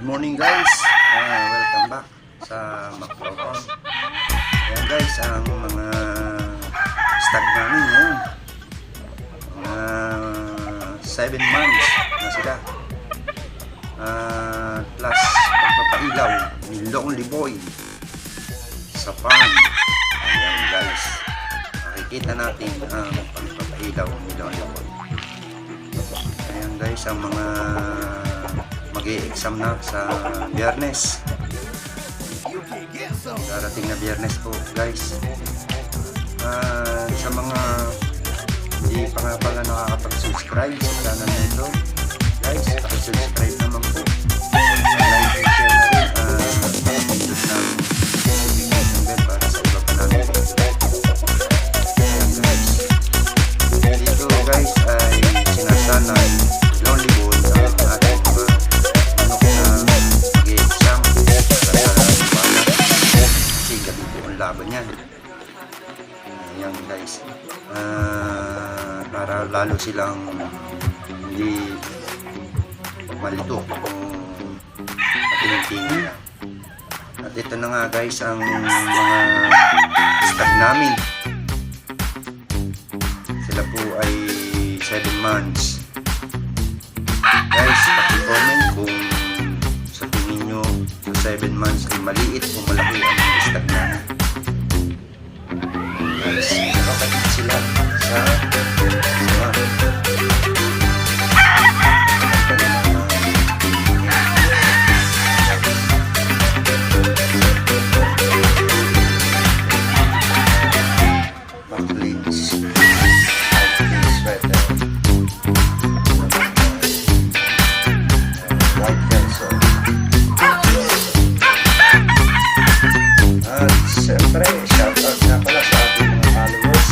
Good morning guys! Ah, welcome back sa Maclocon. Ayan guys, ang mga stock namin ngayon. Mga 7 months na sila. Ah, plus pagpapailaw ni Lonely Boy sa farm. Ayan guys. Makikita natin ang pagpapailaw ni Lonely Boy. Ayan guys, ang mga mag exam na sa biyernes. Darating na biyernes po guys. Ah, sa mga hindi pa nga pala nakakapag-subscribe sa channel na ito, para lalo silang hindi malito kung matingin-tingin lang. At ito na nga guys ang mga stag namin. Sila po ay 7 months. Guys, paki-comment kung sa tingin nyo sa 7 months ay maliit o malaki ang stag namin. Sweater. White pencil. At siyempre, shoutout nga pala sa ating mga followers.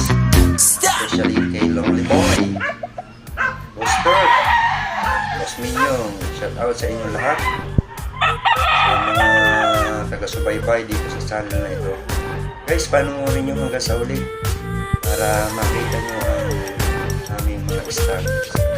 Especially kay Lonely Boy. Boss Kurt. Boss Minyong. Shoutout sa inyo lahat. Sa mga taga-subaybay na ito. Guys, panoorin nyo hanggang sa uli para makita nyo ang aming mga stars.